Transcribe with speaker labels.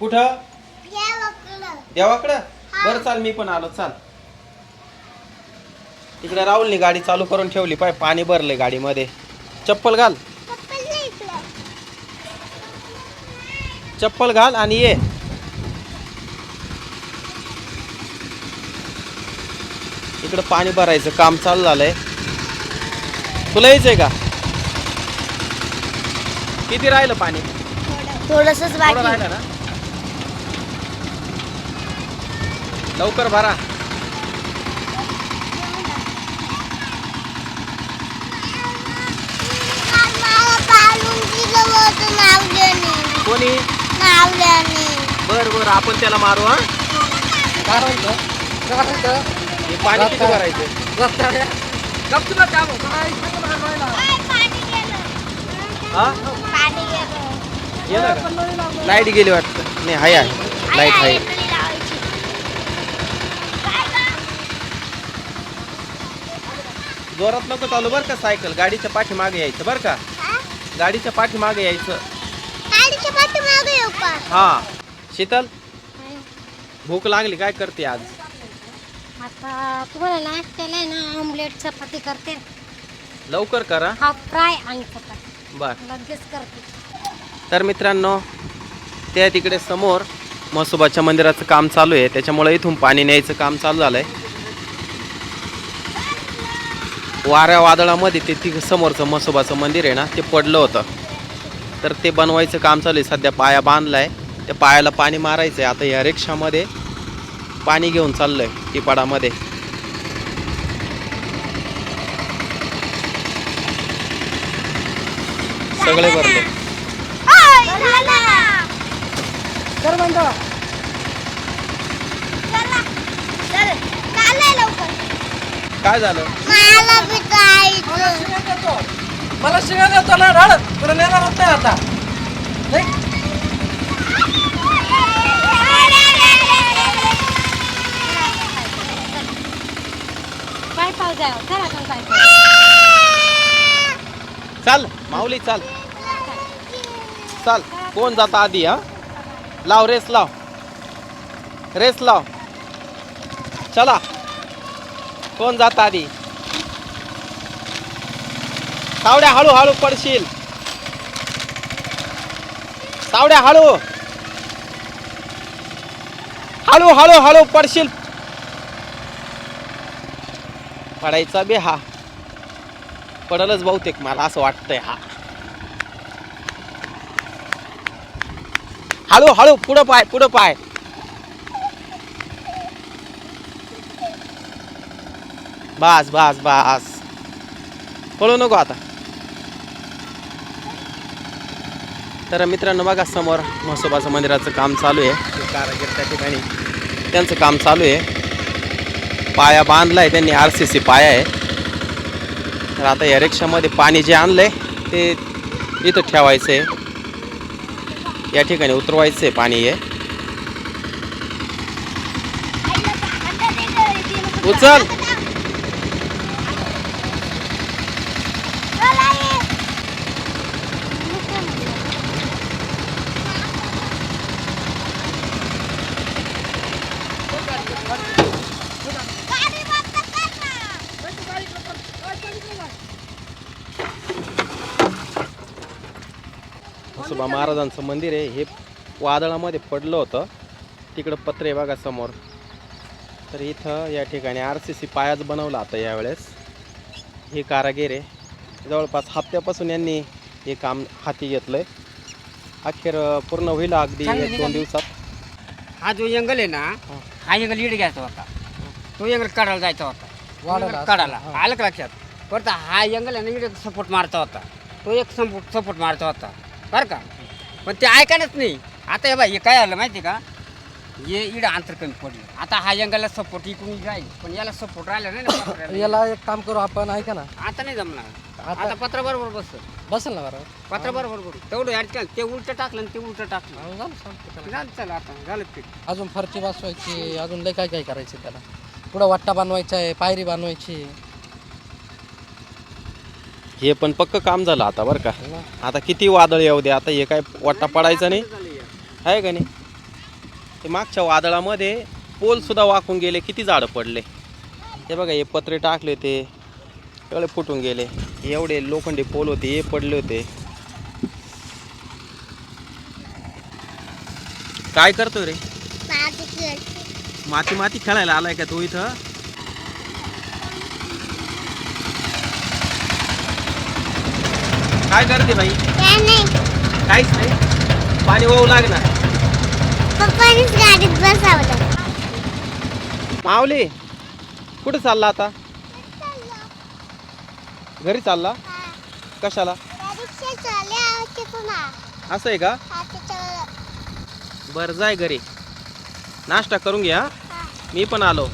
Speaker 1: कुठं?
Speaker 2: देवाकडं.
Speaker 1: बरं चाल मी पण आलो चाल. तिकडे राहुलनी गाडी चालू करून ठेवली पाय पाणी भरले गाडीमध्ये. चप्पल घाल.
Speaker 2: चप्पल नाही इकडं.
Speaker 1: चप्पल घाल आणि ये. इकडं पाणी भरायचं काम चालू झालंय. तुला यायचंय का? किती राहिलं पाणी?
Speaker 2: थोडंसंच
Speaker 1: थोडं
Speaker 2: बाकी
Speaker 1: राहिलं ना? लवकर भरा. कोणी? बर बर आपण त्याला मारू हा. हे पाणी किती भरायचं?
Speaker 3: रस्त्याने गप तुला काम होतं काय
Speaker 2: पाणी गेलं
Speaker 1: हा?
Speaker 2: गेलं.
Speaker 1: का? लाइट गेली वाटतं. नाही हाय आहे लाइट आहे
Speaker 2: इकडे लावायची. काय गं?
Speaker 1: जोरात नको चालू बरं का सायकल. गाडीच्या पाठीमागे यायचं बरं का?
Speaker 2: हा?
Speaker 1: गाडीच्या पाठीमागे यायचं.
Speaker 2: गाडीच्या पाठीमागे येऊ का?
Speaker 1: हा. शीतल? भूक लागली काय करते आज?
Speaker 4: आता तुम्हाला नाश्त्याला आहे ना ऑमलेट चपाती करते.
Speaker 1: लवकर करा.
Speaker 4: हाफ फ्राय आणि चपाती.
Speaker 1: बर.
Speaker 4: लगेच करते.
Speaker 1: तर मित्रांनो त्या तिकडे समोर म्हसोबाच्या मंदिराचं काम चालू आहे. त्याच्यामुळे इथून पाणी न्यायचं काम चालू झालंय. वाऱ्या वादळामध्ये ते ती समोरचं म्हसोबाचं मंदिर आहे ना ते पडलं होतं. तर ते बनवायचं काम चालू आहे. सध्या पाया बांधलाय. त्या पायाला पाणी मारायचं आहे आता या रिक्षामध्ये पाणी घेऊन चाललंय टिपाडामध्ये. सगळे भरले
Speaker 2: ओय, झालं.
Speaker 3: कर बंद
Speaker 2: चला. चल. चाललंय लवकर
Speaker 1: काय झालं?
Speaker 2: मला.
Speaker 3: शिव्या देतो. मला शिव्या देतो ना राड. तुला नेणारच नाही आता. नाही?
Speaker 4: पाय पाव जाव चला पण पाय पाव
Speaker 1: चाल माऊली चाल. चाल कोण जाता आधी हा? लाव रेस लाव. रेस लाव. चला. कोण जात आधी? सावड्या हळूहळू पडशील. सावड्या हळू. हळू हळू हळू पडशील. पडायचा बे हा. पडलच बहुतेक मला असं वाटतंय हा. हळू हळू पुढं पाय पुढं पाय. बास बास बास. पळू नको आता. तर मित्रांनो बघा समोर म्हसोबाचं मंदिराचं काम चालू आहे. कारागीर त्या ठिकाणी. त्यांचं काम चालू आहे. पाया बांधलाय त्यांनी आर सी सी पाया आहे. तर आता या रिक्षामध्ये पाणी जे आणलंय ते इथं ठेवायचं आहे या ठिकाणी उतरवायचं आहे पाणी हे. उचल! म्हसोबा महाराजांचं मंदिर आहे. हे वादळामध्ये पडलं होतं. तिकडं पत्र आहे बघा समोर. तर इथं या ठिकाणी आर सी सी पायाच बनवला आता यावेळेस. हे कारागीर आहे. जवळपास हप्त्यापासून यांनी हे काम हाती घेतलंय. अखेर अं, पूर्ण होईल अगदी एक दोन दिवसात.
Speaker 5: हा जो जंगल आहे ना हा. जंगल लीड घ्यायचा होता. तो जंगल काढायला जायचा होता. काढायला. आलं का लक्षात? परत हा जंगल आहे ना इकडे सपोर्ट मारता होता. तो एक सपोर्ट सपोर्ट मारता होता. बरं का? पण ते ऐकायलाच नाही. आता हे बाई हे काय आलं माहिती का? हे इकडं अंतर कमी पडलं. आता हा जंगलला सपोर्ट इकडून जाईल पण याला सपोर्ट राहिला नाही ना.
Speaker 3: याला एक काम करू आपण ऐका ना?
Speaker 5: आता नाही जमणार.
Speaker 3: आता
Speaker 5: आता पत्र बरोबर बस
Speaker 3: बसेल ना बरोबर
Speaker 5: पत्र बरोबर करू तेवढं ॲड ते उलटं टाकलं आणि ते उलटं टाकलं.
Speaker 3: हा, झालं सांगतो त्याला.
Speaker 5: झालं चला आता झालं पीठ
Speaker 3: अजून फरची बसवायची अजून लय काय काय करायचं त्याला? पुढं वाट्टा बांधवायचा आहे पायरी बांधवायची
Speaker 1: हे पण पक्क काम झालं आता बरं का. आता किती वादळ येऊ दे आता हे काय वाटा पडायचं नाही. आहे का नाही? ते मागच्या वादळामध्ये पोल सुद्धा वाकून गेले किती झाडं पडले. हे बघा हे पत्रे टाकले ते सगळे फुटून गेले. एवढे लोखंडी पोल होते हे पडले होते. काय करतोय रे. माती माती खेळायला आलाय का तू इथं? काय करते बाई?
Speaker 2: काय नाही.
Speaker 1: काहीच नाही. पाणी वाहू लागणार.
Speaker 2: पप्पानीच गाडीत बसावलं
Speaker 1: मावली कुठे चालला आता? घरी चालला? कशाला?
Speaker 2: रिक्षा चालले पुन्हा.
Speaker 1: असं आहे का? बरं जाय घरी. नाश्ता करून घ्या मी पण आलो.